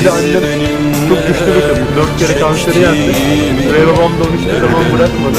Bir annem çok güçlü bir kadın. Dört kere kanseri yendi. Ve babam da onu hiçbir zaman bırakmadı.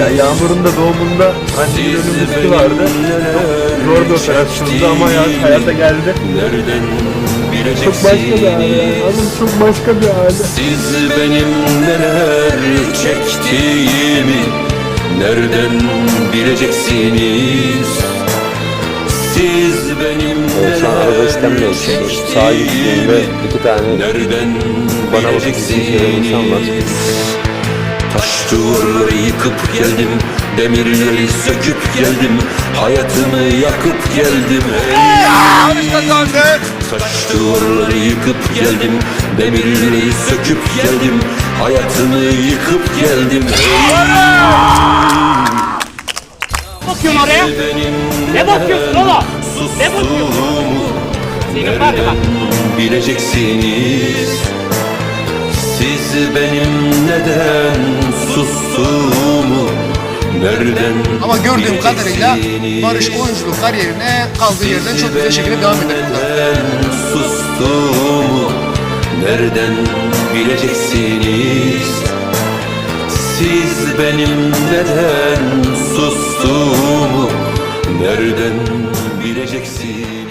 Ya Yağmur'un da doğumunda annemin ölümü vardı. Çok zor bir operasyondu ama ya hayata geldi. Çok başka bir aile. Hanım çok başka bir aile. Siz benim neler çektiğimi Nereden bileceksiniz Evet, şu an araba istemiyorum. Sağa gittiğimde iki tane Nereden bana bakıp bizi seven insan var. Taş duvarları yıkıp geldim Demirleri söküp geldim Hayatımı yakıp geldim hey. Taş duvarları yıkıp geldim Demirleri söküp geldim Hayatımı yıkıp geldim bakıyorsun oraya? Ne bakıyorsun bakıyorsun? Senin var ya bak. Bileceksiniz Siz benim neden sustuğumu Nereden Ama gördüğüm kadarıyla? Barış oyunculuk kariyerine kaldığı yerden çok güzel şekilde devam eder. Neden sustuğumu Nereden bileceksiniz Siz benim neden sustuğumu Nereden bileceksiniz